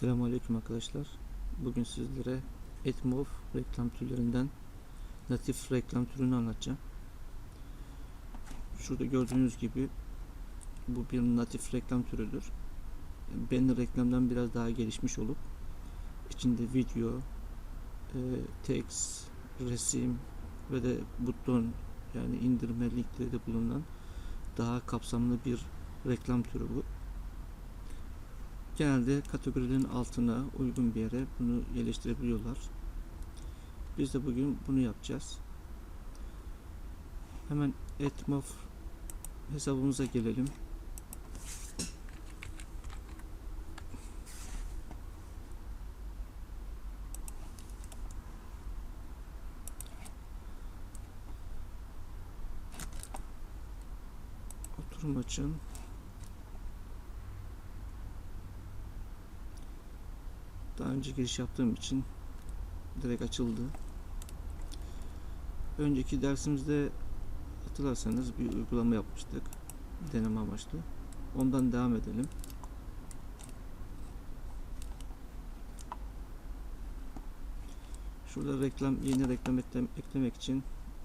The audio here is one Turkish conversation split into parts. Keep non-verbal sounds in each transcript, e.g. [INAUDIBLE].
Selamünaleyküm arkadaşlar. Bugün sizlere Etmov reklam türlerinden natif reklam türünü anlatacağım. Şurada gördüğünüz gibi bu bir natif reklam türüdür. Banner reklamdan biraz daha gelişmiş olup içinde video, e, text, resim ve de buton yani indirme linkleri de bulunan daha kapsamlı bir reklam türü bu. Genelde kategorilerin altına uygun bir yere bunu yerleştirebiliyorlar. Biz de bugün bunu yapacağız. Hemen Etmof hesabımıza gelelim. Oturum açın. Önce giriş yaptığım için direkt açıldı. Önceki dersimizde hatırlarsanız bir uygulama yapmıştık. Deneme amaçlı. Ondan devam edelim. Şurada reklam, yeni reklam eklem, eklemek için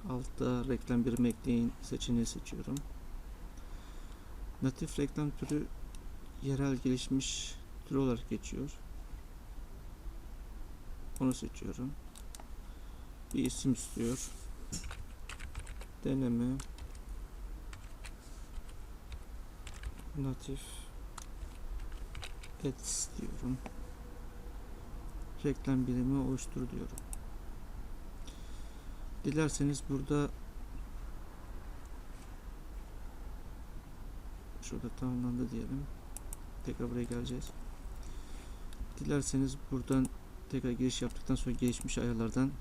altta reklam birimi ekleyin seçeneği seçiyorum. Natif reklam türü yerel gelişmiş tür olarak geçiyor. Onu seçiyorum. Bir isim istiyor. Deneme Natif Ads diyorum. Reklam birimi oluştur diyorum. Dilerseniz burada şurada tamamlandı diyelim. Tekrar buraya geleceğiz. Dilerseniz buradan tekrar giriş yaptıktan sonra gelişmiş ayarlardan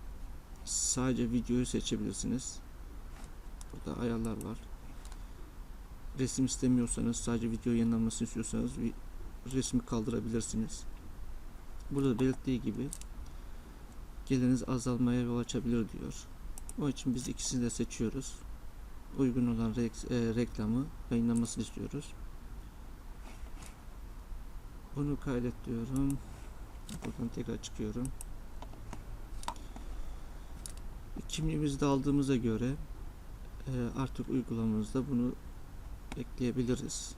sadece videoyu seçebilirsiniz. Burada ayarlar var. Resim istemiyorsanız sadece video yayınlanmasını istiyorsanız resmi kaldırabilirsiniz. Burada belirttiği gibi geliriniz azalmaya yol açabilir diyor. O için biz ikisini de seçiyoruz. Uygun olan rek- e, reklamı yayınlanmasını istiyoruz. Bunu kaydet diyorum. Buradan tekrar çıkıyorum. Kimliğimizi de aldığımıza göre e, artık uygulamamızda bunu ekleyebiliriz.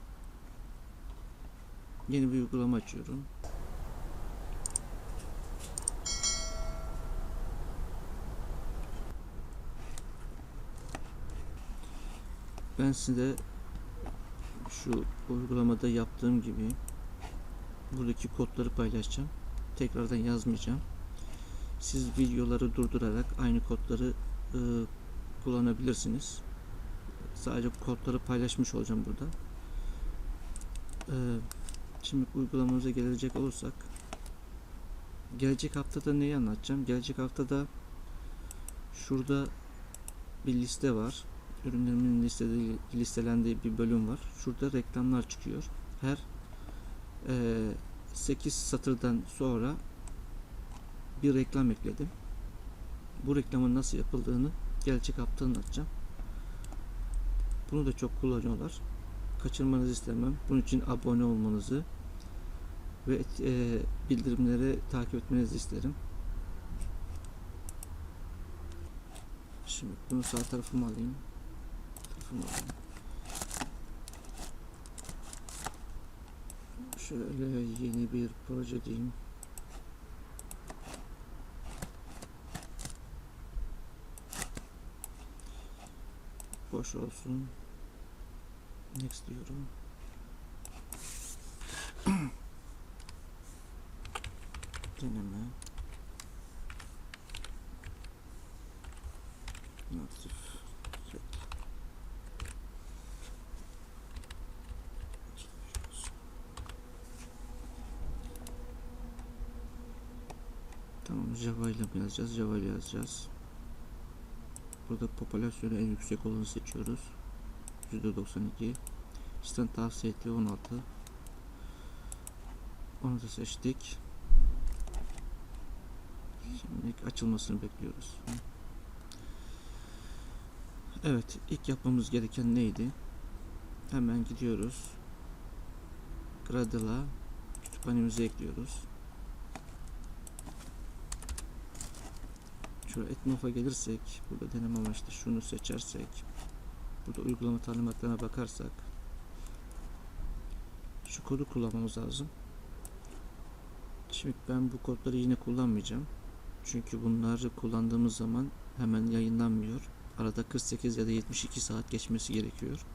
Yeni bir uygulama açıyorum. Ben size şu uygulamada yaptığım gibi buradaki kodları paylaşacağım. Tekrardan yazmayacağım. Siz videoları durdurarak aynı kodları e, kullanabilirsiniz. Sadece kodları paylaşmış olacağım burada. E, şimdi uygulamamıza gelecek olursak gelecek haftada neyi anlatacağım? Gelecek haftada şurada bir liste var. Ürünlerimin listede, listelendiği bir bölüm var. Şurada reklamlar çıkıyor. Her e, 8 satırdan sonra bir reklam ekledim. Bu reklamın nasıl yapıldığını gelecek hafta anlatacağım. Bunu da çok kullanıyorlar. Kaçırmanızı istemem. Bunun için abone olmanızı ve e, bildirimleri takip etmenizi isterim. Şimdi bunu sağ tarafıma alayım. Tarafıma alayım. Şöyle yeni bir proje diyeyim. Boş olsun. Next diyorum. [CLEARS THROAT] Deneme. Natif. reklam. Tamam Java ile mi yazacağız? Java ile yazacağız. Burada popülasyonu en yüksek olanı seçiyoruz. %92. Sistem tavsiye ettiği 16. Onu da seçtik. Şimdi açılmasını bekliyoruz. Evet, ilk yapmamız gereken neydi? Hemen gidiyoruz. Gradle'a kütüphanemize ekliyoruz. Şöyle etnofa gelirsek, burada deneme amaçlı şunu seçersek, burada uygulama talimatlarına bakarsak, şu kodu kullanmamız lazım. Şimdi ben bu kodları yine kullanmayacağım. Çünkü bunları kullandığımız zaman hemen yayınlanmıyor. Arada 48 ya da 72 saat geçmesi gerekiyor.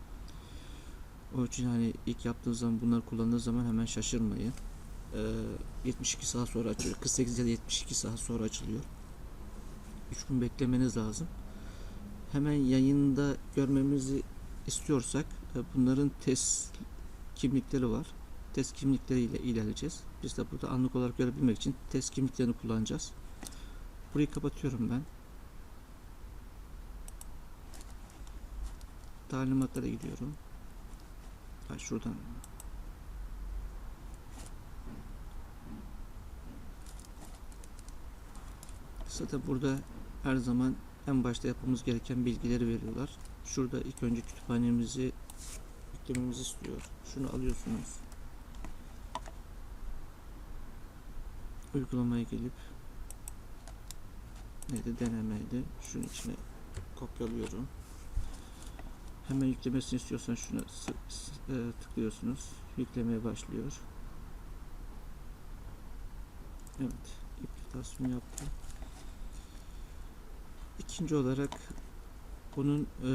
O için hani ilk yaptığınız zaman bunları kullandığınız zaman hemen şaşırmayın. Ee, 72 saat sonra açılıyor. 48 ya da 72 saat sonra açılıyor. 3 gün beklemeniz lazım. Hemen yayında görmemizi istiyorsak e, bunların test kimlikleri var. Test kimlikleriyle ilerleyeceğiz. Biz de burada anlık olarak görebilmek için test kimliklerini kullanacağız. Burayı kapatıyorum ben. Talimatlara gidiyorum. Ha, şuradan. Zaten burada her zaman en başta yapmamız gereken bilgileri veriyorlar. Şurada ilk önce kütüphanemizi yüklememizi istiyor. Şunu alıyorsunuz. Uygulamaya gelip neydi denemeydi. Şunun içine kopyalıyorum. Hemen yüklemesini istiyorsan şuna e, tıklıyorsunuz. Yüklemeye başlıyor. Evet, implementasyon yaptı. İkinci olarak bunun e,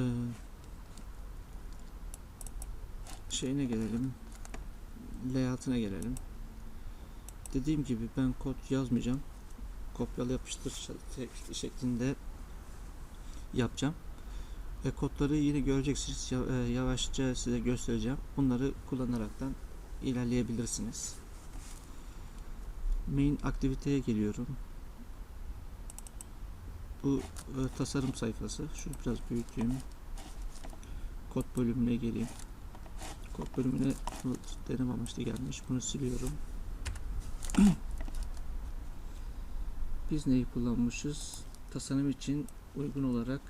şeyine gelelim. Layout'ına gelelim. Dediğim gibi ben kod yazmayacağım. Kopyala yapıştır şek- şeklinde yapacağım. E, kodları yine göreceksiniz. E, yavaşça size göstereceğim. Bunları kullanaraktan ilerleyebilirsiniz. Main aktiviteye geliyorum. Bu e, tasarım sayfası. Şunu biraz büyüteyim. Kod bölümüne geleyim. Kod bölümüne bu amaçlı gelmiş. Bunu siliyorum. [CLEARS THROAT] Biz neyi kullanmışız? Tasarım için uygun olarak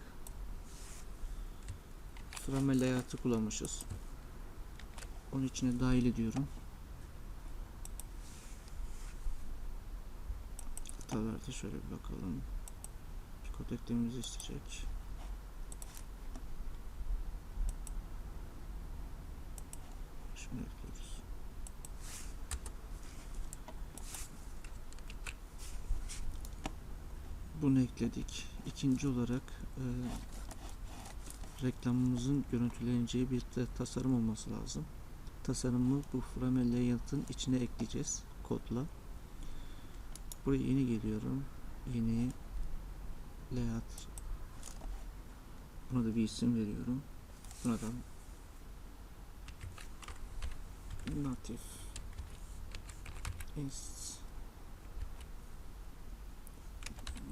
frame layout'ı kullanmışız. Onun içine dahil ediyorum. Hatalarda şöyle bir bakalım. Kod eklememizi isteyecek. Şunu ekliyoruz. Bunu ekledik. İkinci olarak e, reklamımızın görüntüleneceği bir tasarım olması lazım. Tasarımı bu frame layout'ın içine ekleyeceğiz kodla. Buraya yeni geliyorum. Yeni layout. Buna da bir isim veriyorum. Buna da native inst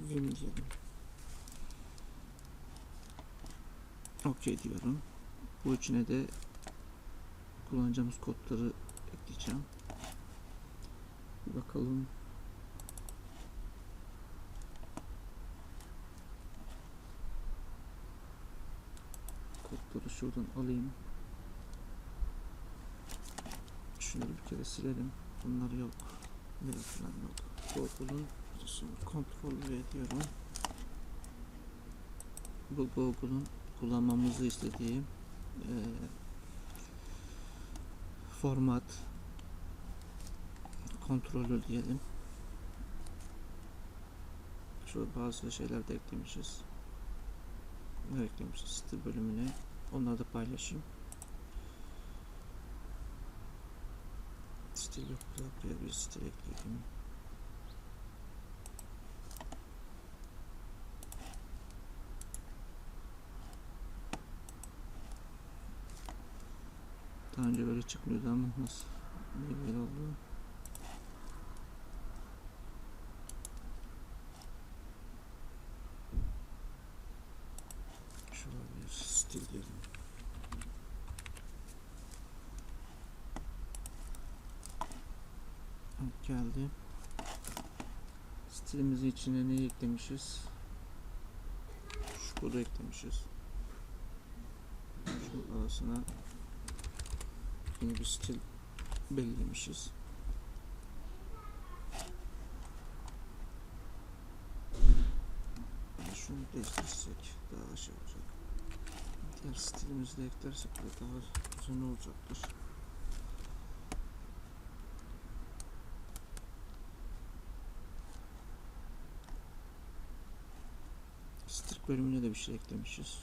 Vim diyelim. OK diyorum. Bu içine de kullanacağımız kodları ekleyeceğim. Bir bakalım. Kodları şuradan alayım. Şunları bir kere silelim. Bunlar yok. Ne falan yok. Google'un kontrol V diyorum. Bu Google'un kullanmamızı istediği eee, format kontrolü diyelim. Şurada bazı şeyler de eklemişiz. Ne eklemişiz site bölümüne. Onları da paylaşayım. Stil yok. Bir stil ekleyelim. Daha önce böyle çıkmıyordu ama nasıl? Böyle oldu? Şurada bir stil diyelim. Evet, geldi. Stilimizi içine neyi eklemişiz? Şu kodu eklemişiz. Şu arasına yeni bir stil belirlemişiz. değiştirirsek daha şey olacak. Diğer stilimizi de eklersek de daha düzenli olacaktır. Bölümüne de bir şey eklemişiz.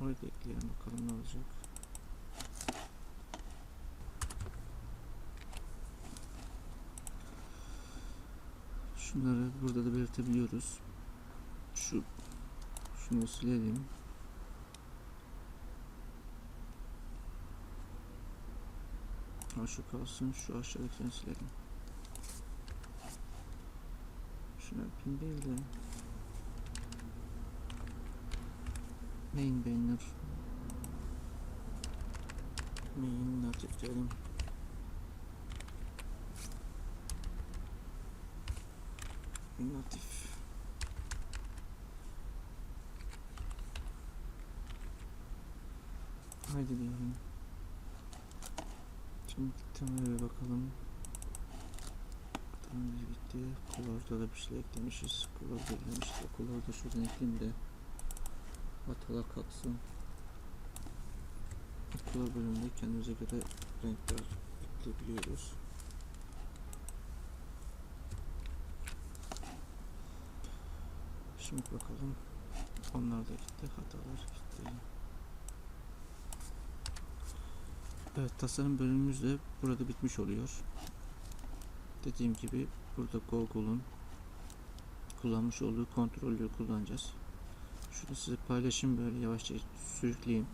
Orayı da ekleyelim bakalım ne olacak. Şunları burada da belirtebiliyoruz. Şu şunu silelim. Ha şu kalsın, şu aşağıdakileri silelim. Şuna pin değil de main banner main natif diyelim. Natif. Haydi diyelim. Şimdi temele bakalım. Tamam bitti. Color'da da bir şey eklemişiz. Color belirlemişiz. O Color'da şuradan ekleyeyim de hatalar kalksın. Color bölümünde kendimize göre renkler ekleyebiliyoruz. Şimdi bakalım. Onlar da gitti. Hatalar gitti. Evet tasarım bölümümüz de burada bitmiş oluyor. Dediğim gibi burada Google'un kullanmış olduğu kontrolleri kullanacağız. Şurada size paylaşım böyle yavaşça sürükleyeyim.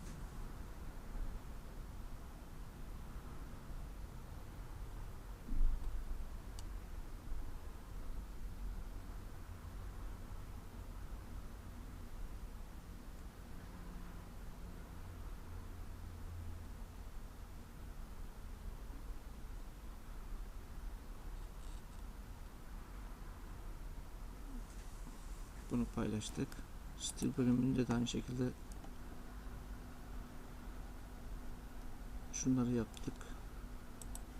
Bunu paylaştık. Stil bölümünde de aynı şekilde şunları yaptık.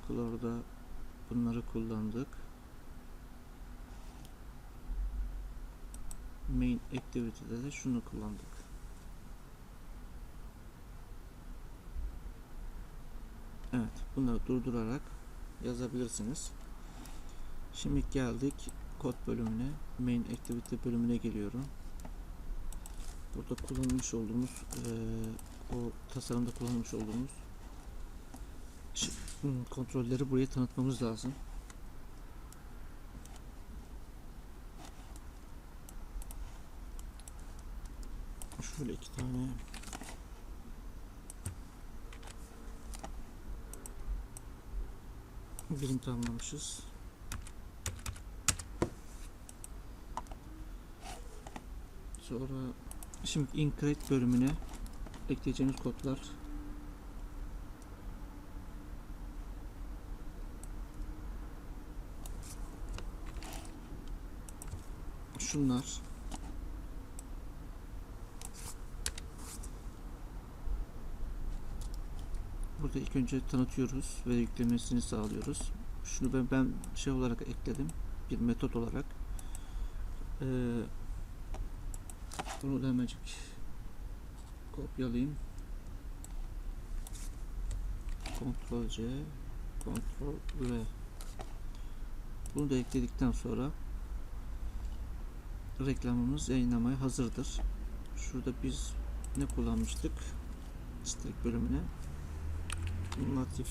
Color'da bunları kullandık. Main Activity'de de şunu kullandık. Evet, bunları durdurarak yazabilirsiniz. Şimdi geldik kod bölümüne, main activity bölümüne geliyorum. Burada kullanmış olduğumuz eee, o tasarımda kullanmış olduğumuz hmm, kontrolleri buraya tanıtmamız lazım. Şöyle iki tane birim tamamlamışız. Sonra şimdi increte bölümüne ekleyeceğimiz kodlar şunlar burada ilk önce tanıtıyoruz ve yüklemesini sağlıyoruz. Şunu ben, ben şey olarak ekledim bir metot olarak. Ee, bunu da kopyalayayım. Ctrl C, Ctrl V. Bunu da ekledikten sonra reklamımız yayınlamaya hazırdır. Şurada biz ne kullanmıştık? String bölümüne natif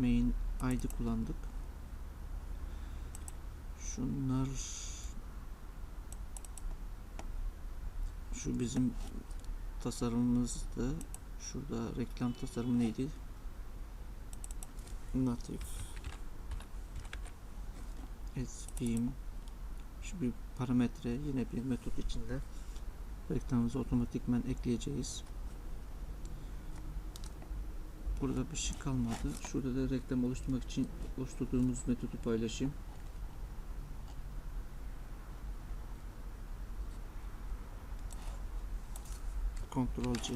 main id kullandık. Şunlar şu bizim tasarımımızda şurada reklam tasarımı neydi? Natif SVM şu bir parametre yine bir metot içinde reklamımızı otomatikmen ekleyeceğiz. Burada bir şey kalmadı. Şurada da reklam oluşturmak için oluşturduğumuz metodu paylaşayım. Ctrl C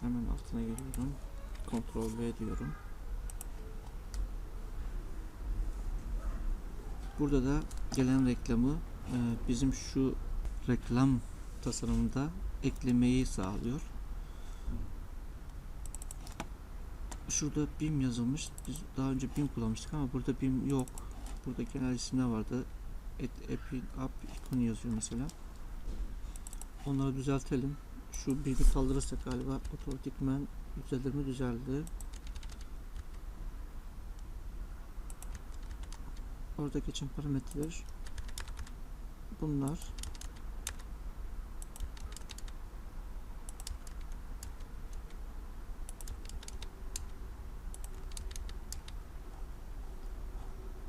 hemen altına geliyorum. Ctrl V diyorum. Burada da gelen reklamı e, bizim şu reklam tasarımında eklemeyi sağlıyor. Şurada BIM yazılmış. Biz daha önce BIM kullanmıştık ama burada BIM yok. Burada genel isimler vardı. Epi, app ikonu yazıyor mesela. Onları düzeltelim. Şu BIM'i kaldırırsak galiba otomatikmen düzelir mi düzeldi. Orada geçen parametreler bunlar.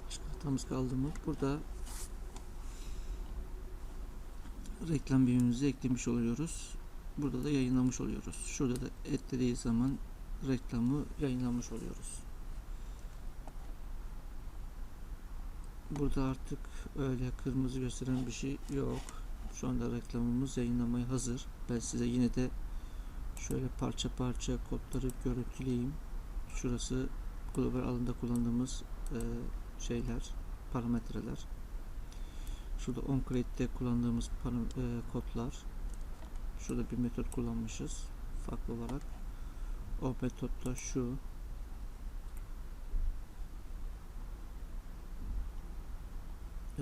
Başka hatamız kaldı mı? Burada reklam birimimizi eklemiş oluyoruz. Burada da yayınlamış oluyoruz. Şurada da et zaman reklamı yayınlamış oluyoruz. Burada artık öyle kırmızı gösteren bir şey yok. Şu anda reklamımız yayınlamaya hazır. Ben size yine de şöyle parça parça kodları görüntüleyeyim. Şurası global alanda kullandığımız şeyler, parametreler. Şurada onCreate'de kullandığımız para- e, kodlar. Şurada bir metot kullanmışız farklı olarak. O metot da şu.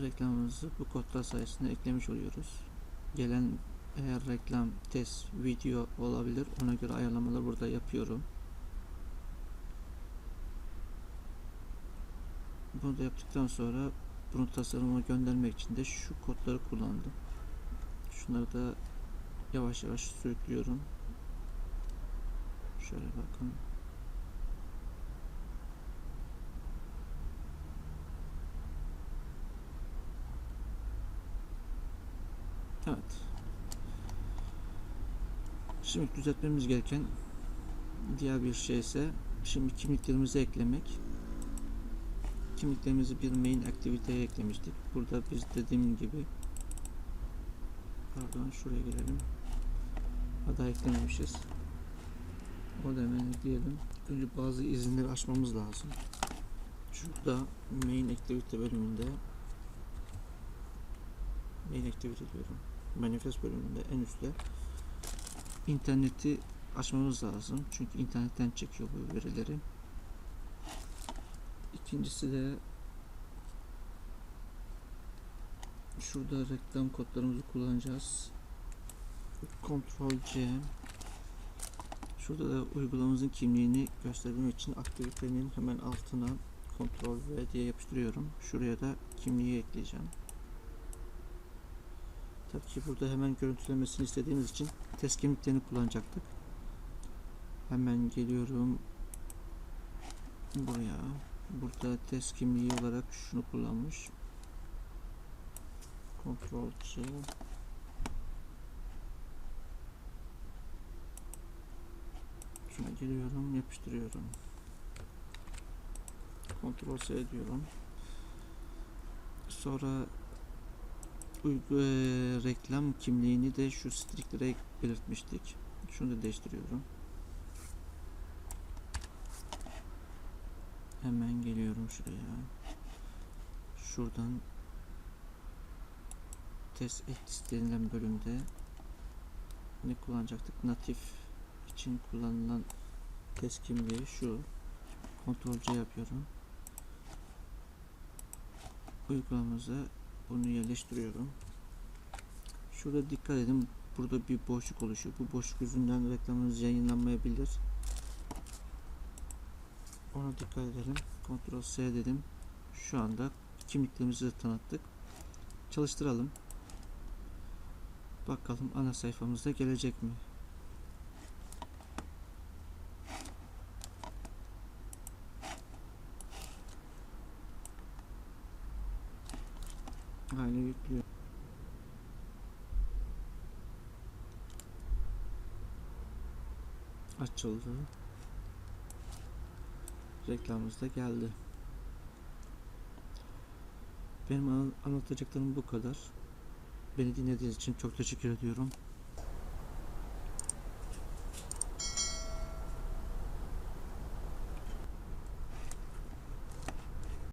reklamımızı bu kodlar sayesinde eklemiş oluyoruz. Gelen eğer reklam, test, video olabilir. Ona göre ayarlamalar burada yapıyorum. Bunu da yaptıktan sonra bunu tasarıma göndermek için de şu kodları kullandım. Şunları da yavaş yavaş sürüklüyorum. Şöyle bakın. Evet. Şimdi düzeltmemiz gereken diğer bir şey ise şimdi kimliklerimizi eklemek. Kimliklerimizi bir main aktiviteye eklemiştik. Burada biz dediğim gibi pardon şuraya gelelim. Ada eklememişiz. O da hemen ekleyelim. Önce bazı izinleri açmamız lazım. Şurada main activity bölümünde main activity diyorum manifest bölümünde en üstte interneti açmamız lazım. Çünkü internetten çekiyor bu verileri. İkincisi de şurada reklam kodlarımızı kullanacağız. Ctrl C Şurada da uygulamamızın kimliğini göstermek için aktivitenin hemen altına Ctrl V diye yapıştırıyorum. Şuraya da kimliği ekleyeceğim. Tabii ki burada hemen görüntülemesini istediğimiz için test kimliklerini kullanacaktık. Hemen geliyorum buraya. Burada test kimliği olarak şunu kullanmış. Ctrl C Şuna geliyorum, yapıştırıyorum. Ctrl C diyorum. Sonra uygu e, reklam kimliğini de şu striklere belirtmiştik. Şunu da değiştiriyorum. Hemen geliyorum şuraya. Şuradan test et denilen bölümde ne kullanacaktık? Natif için kullanılan test kimliği şu. Ctrl C yapıyorum. Uygulamamıza bunu yerleştiriyorum. Şurada dikkat edin. Burada bir boşluk oluşuyor. Bu boşluk yüzünden reklamınız yayınlanmayabilir. Ona dikkat edelim. Ctrl S dedim. Şu anda kimliklerimizi de tanıttık. Çalıştıralım. Bakalım ana sayfamızda gelecek mi? Hala yüklüyor. Açıldı. Reklamımız da geldi. Benim an- anlatacaklarım bu kadar. Beni dinlediğiniz için çok teşekkür ediyorum.